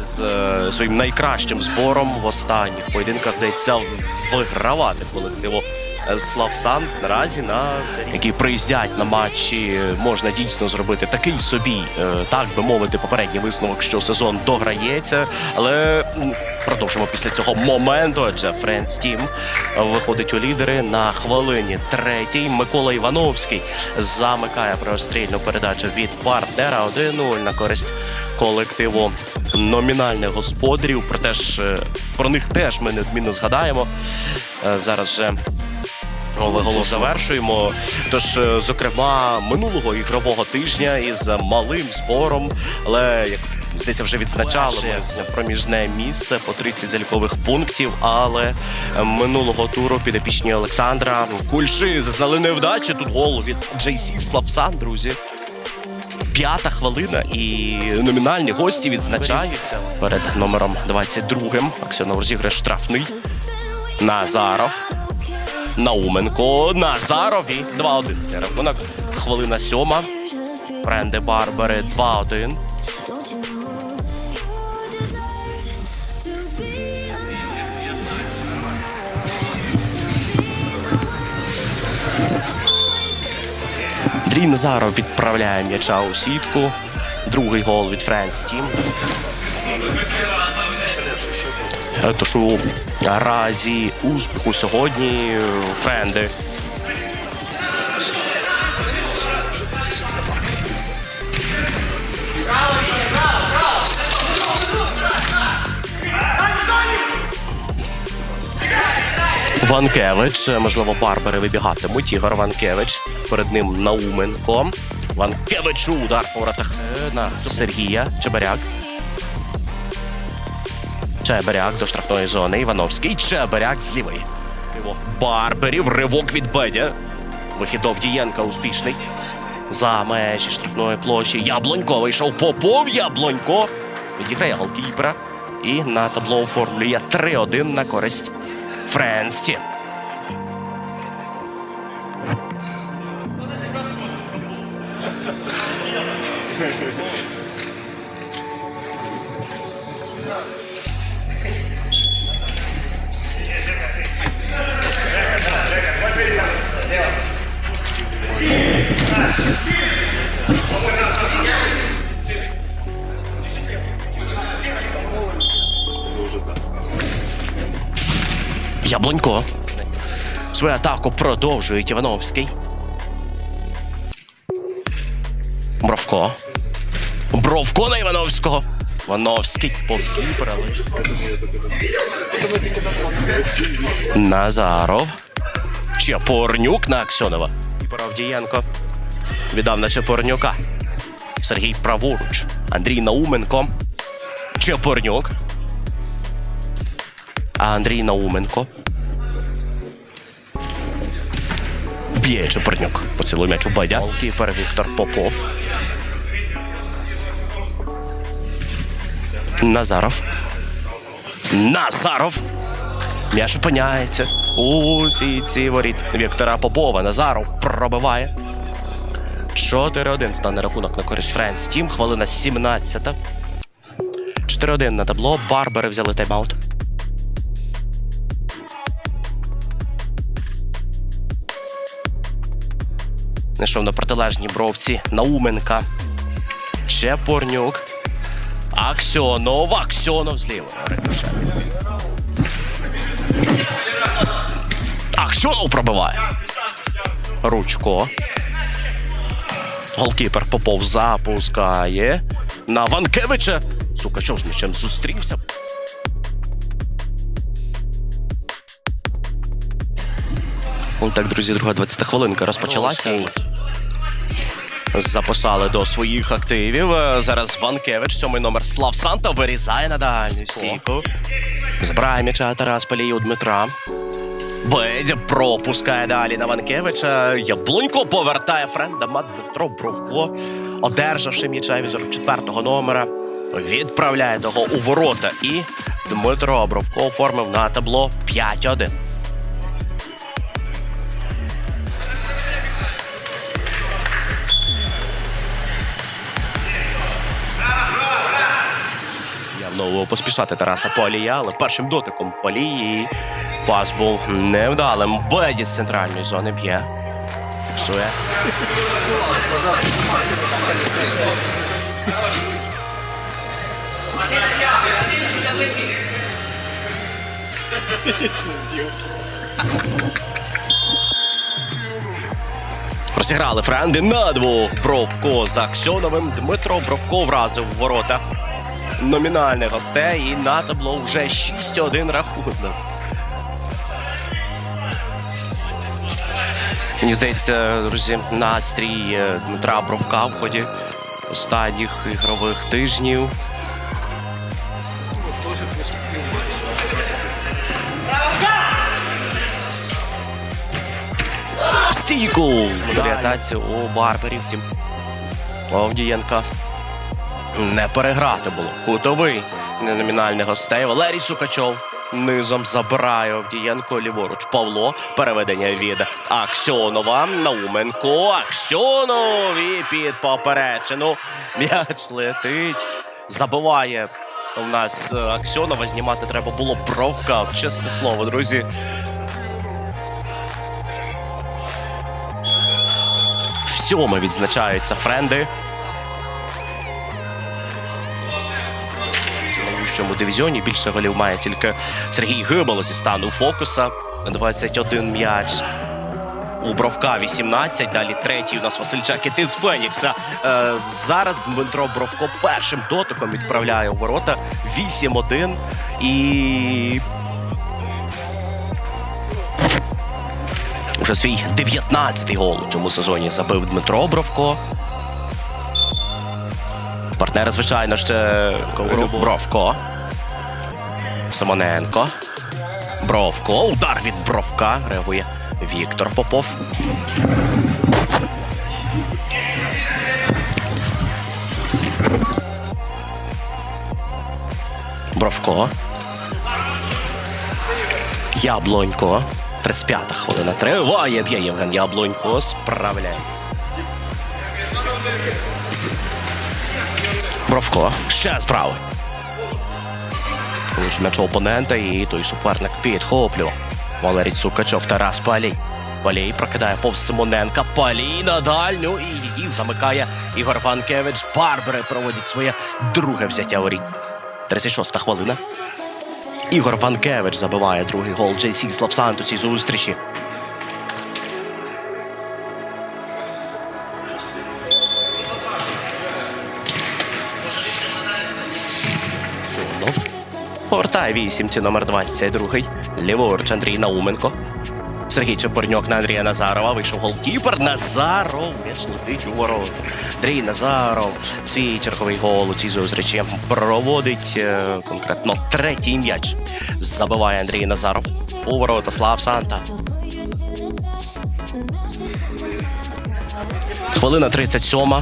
З е, своїм найкращим збором в останніх поєдинках дається вигравати колективу. Славсан наразі на серії, які приїздять на матчі, можна дійсно зробити такий собі, е, так би мовити, попередній висновок, що сезон дограється, але продовжимо після цього моменту. Адже Френс Тім виходить у лідери на хвилині третій. Микола Івановський замикає прострільну передачу від партнера 1-0 на користь колективу номінальних господарів. Проте ж е, про них теж ми неодмінно згадаємо. Е, Зараз же Голос завершуємо. Тож, е, зокрема, минулого ігрового тижня із малим збором, але як здається, вже відзначали проміжне місце по 30 залікових пунктів. Але е, минулого туру підопічні Олександра Кульши зазнали невдачі. Тут гол від Джейсі Славсан, друзі. П'ята хвилина і номінальні гості відзначаються перед номером 22. Аксьонов розіграє штрафний. Назаров. Науменко. Назаров і 2-1 з рахунок. Хвилина сьома. Бренди Барбери 2-1. Don't you know? To be Андрій Назаров відправляє м'яча у сітку. Другий гол від Френс Тім. Е, Тож у разі успіху сьогодні Френди Ванкевич, можливо, Барбери вибігатимуть. Ігор Ванкевич. Перед ним Науменко. Ванкевич удар по воротах е, на Сергія Чебаряк. Чебаряк до штрафної зони. Івановський. Чебаряк з лівої. Барберів. Ривок від Бедя. Вихід Довдієнка успішний. За межі штрафної площі. Яблонько вийшов Попов. Яблонько. Відіграє голкіпера. І на табло оформлює 3-1 на користь Френсті. Яблонько. Свою атаку продовжує Івановський. Бровко. Бровко на Івановського. Івановський. Повський перелич. Назаров. Чепорнюк на Аксьонова. І Паравдієнко. Віддав на Чепорнюка. Сергій праворуч. Андрій Науменко. Чепорнюк. А Андрій Науменко. Б'є Чепурнюк. Поцілує м'яч у Бедя. Голкіпер Віктор Попов. Назаров. Назаров. М'яч опиняється. У сітці воріт Віктора Попова. Назаров пробиває. 4-1 стане рахунок на користь Френс Тім. Хвилина 17. 4-1 на табло. Барбери взяли тайм-аут. Знайшов на протилежній бровці Науменка. Чепорнюк. Аксьонов. Аксьонов. Рикошет. Аксьонов пробиває. Ручко. Голкіпер Попов запускає. На Ванкевича. Сука, що з м'ячем зустрівся. Ну так, друзі, друга 20 хвилинка розпочалася. Записали до своїх активів. Зараз Ванкевич, сьомий номер Слав Санта, вирізає на дальню стійку. Забирає м'яча Тарас Палій у Дмитра. Бедя пропускає далі на Ванкевича. Яблунько повертає френда Дмитро Бровко, одержавши м'яча від 44-го номера. Відправляє того у ворота і Дмитро Бровко оформив на табло 5-1. Явно поспішати Тараса Полія, але першим дотиком Полії пас був невдалим. Беді з центральної зони б'є. Фіксує. Розіграли френди на двох. Бровко з Аксьоновим. Дмитро Бровко вразив ворота номінальних гостей. І на табло вже 6-1 рахунок. Мені здається, друзі, настрій е, Дмитра Бровка в ході останніх ігрових тижнів. Стійку! Моделі атаці у Барберів. Втім, у Авдієнка не переграти було. Кутовий неномінальний гостей. Валерій Сукачов низом забирає Овдієнко ліворуч. Павло. Переведення від Аксьонова. Науменко. Аксьонов. І під поперечину. М'яч летить. Забиває. У нас Аксьонова знімати треба було бровка. Чесне слово, друзі. Всьому відзначаються френди. У дивізіоні більше голів має тільки Сергій Гибало зі стану фокуса. 21 м'яч. У Бровка 18. Далі третій у нас Васильчак іти з Фенікса. Е, зараз Дмитро Бровко першим дотиком відправляє у ворота 8-1. І Уже свій 19-й гол у цьому сезоні забив Дмитро Бровко. Партнери, звичайно, ще Бровко. Симоненко. Бровко. Удар від Бровка. Реагує Віктор Попов. Бровко. Яблонько. 35-та хвилина. Триває, б'є Євген Яблонько. Справляє. Бровко. Ще справи. Лиш м'яч у опонента і той суперник підхоплював. Валерій Цукачов, Тарас Палій. Палій прокидає повз Симоненка. Палій на дальню і її замикає Ігор Ванкевич. Барбери проводять своє друге взяття воріт. 36-та хвилина. Ігор Ванкевич забиває другий гол Джейсі Славсант у цій зустрічі. Повертає вісімці номер 22. Ліворуч Андрій Науменко. Сергій Чепурньок на Андрія Назарова. Вийшов голкіпер. Назаров. М'яч у ворота. Андрій Назаров. Свій черговий гол у цій зустрічі проводить е, конкретно третій м'яч. Забиває Андрій Назаров. У ворота Слав Санта. Хвилина 37.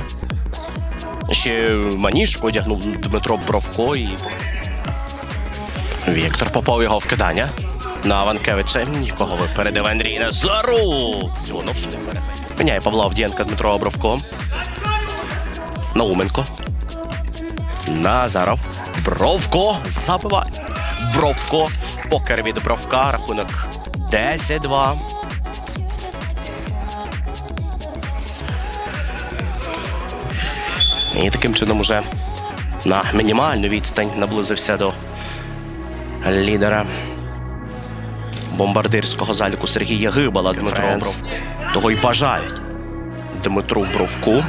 Ще маніж одягнув Дмитро Бровко і Віктор Попов його вкидання. На Ванкевича нікого випередив Андрій Назару. Дюнов не перебив. Міняє Павла Авдієнка Дмитро Бровко. Науменко. Назаров. Бровко забиває. Бровко. Покер від Бровка. Рахунок 10-2. І таким чином уже на мінімальну відстань наблизився до лідера бомбардирського заліку Сергія Гибала Дмитро Бровко. Того й бажають Дмитру Бровку.